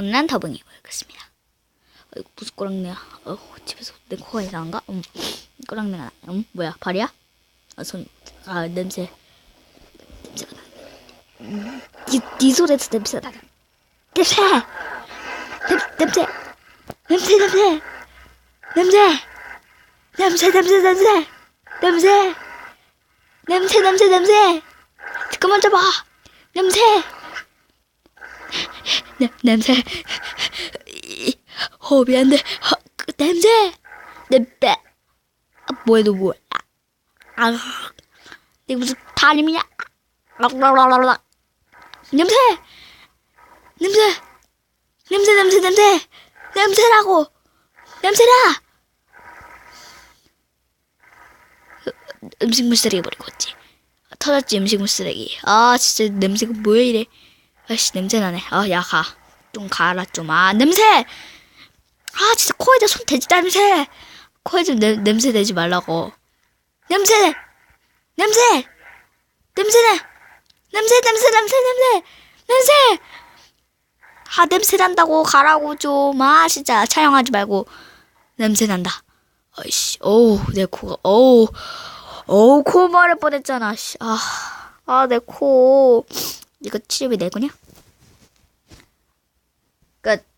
오늘은 더빙해 보겠습니다. 어이구, 무슨 꼬랑내야. 어, 집에서 내 코가 이상한가? 음, 꼬랑내가 나. 음, 뭐야, 발이야? 아, 손, 아, 냄새. 냄새가 나. 음, 니, 니 손에서 냄새가 나. 냄새! 냄, 냄새! 냄새, 냄새! 냄새! 냄새, 냄새, 냄새! 냄새! 냄새, 냄새, 냄새! 잠깐만 잡아! 냄새! 네, 냄새. 이, 호흡이 안 돼. 허, 그 냄새. 냄새. 아, 뭐야, 너 뭐야? 아, 이게 무슨 다림이냐? 냄새. 냄새. 냄새, 냄새, 냄새. 냄새라고. 냄새라. 으, 음식물 쓰레기 버리고 왔지. 아, 터졌지, 음식물 쓰레기. 아, 진짜 냄새가 뭐야, 이래. 아씨 냄새 나네. 아, 야 가. 좀 가라 좀. 아 냄새. 아 진짜 코에다 손 대지 냄새. 코에 좀 냄, 냄새 대지 말라고. 냄새. 냄새. 냄새나. 냄새 냄새 냄새 냄새 냄새. 아 냄새 난다고 가라고 좀. 아 진짜 촬영하지 말고 냄새 난다. 아이씨. 어우 내 코가 어우 어우 코 마를 뻔했잖아. 씨. 아. 아, 내 코. 이거 치료비 내고냐? 끝.